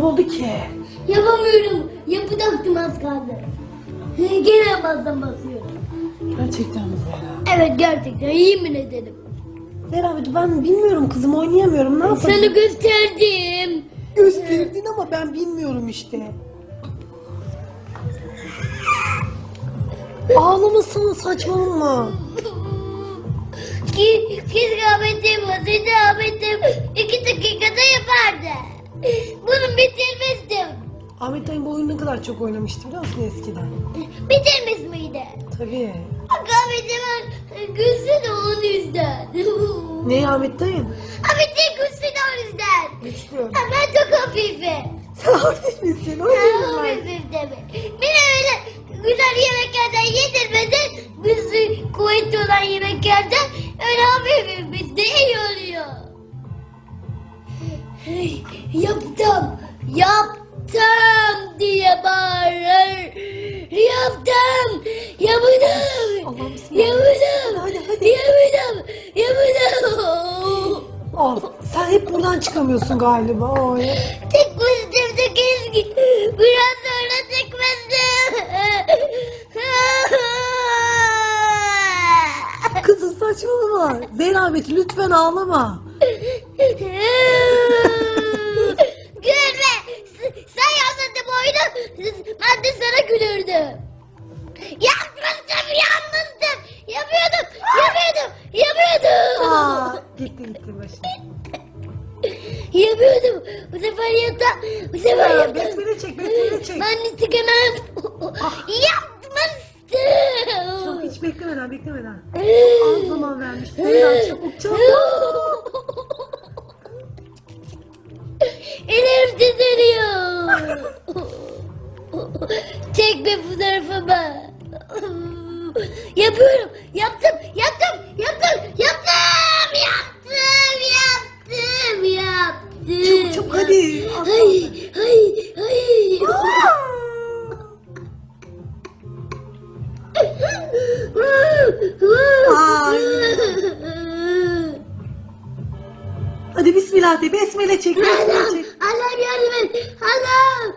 Ne oldu ki? Yapamıyorum. Yapıdaktım az kaldı. Gene bazen basıyorum. Gerçekten mi Zehra? Evet gerçekten yemin ederim. Zehra ben bilmiyorum kızım oynayamıyorum ne Sana yapayım? gösterdim. Gösterdin ama ben bilmiyorum işte. Ağlamasana saçmalama. Ki, Ahmet'im olsaydı Ahmet dayım bu oyunu ne kadar çok oynamıştı biliyor musun eskiden? Bitirmiş miydi? Tabii. Bak Ahmet'im güçlü de onun yüzden. Ne Ahmet dayım? Ahmet'im güçlü de onun yüzden. Güçlü. Ha, Ben çok hafifim. Sen hafif misin? Ben Oynayayım ben. hafifim tabii. Beni öyle güzel yemeklerden yedirmeden güçlü kuvvetli olan yemeklerden öyle hafifim bizde iyi oluyor. Hey, yaptım, yaptım diye bağırır. Yaptım, bismillah. yapmadım, Hadi, hadi. yapmadım, yapmadım. Oh, sen hep buradan çıkamıyorsun galiba. Oy. Tek pozitifte keşke biraz sonra tekmezdim. Kızım saçmalama. Zehra Ahmet lütfen ağlama. Gülme. S- Sen yapsın bu oyunu. Ben de sana Yapmıştım, yapmıştım. Yapıyordum, yapıyordum, yapıyordum. Aa, gitti gitti başım. Yapıyordum. Bu sefer yaptım. Bu sefer Ya, yaptım. besmele çek, besmele çek. Ben de çıkamam. Yapmıştım. Çabuk hiç beklemeden beklemeden. Az zaman vermiş. Zehra çabuk çabuk. Çek bir fotoğrafımı. Yapıyorum. Yaptım. Yaptım. Yaptım. Yaptım. Yaptım. Yaptım. Yaptım. Çabuk çabuk hadi. Hay. Hay. Hay. Hadi bismillah de besmele çek besmele Allah'ım, çek. Allah'ım yardım et. Allah'ım.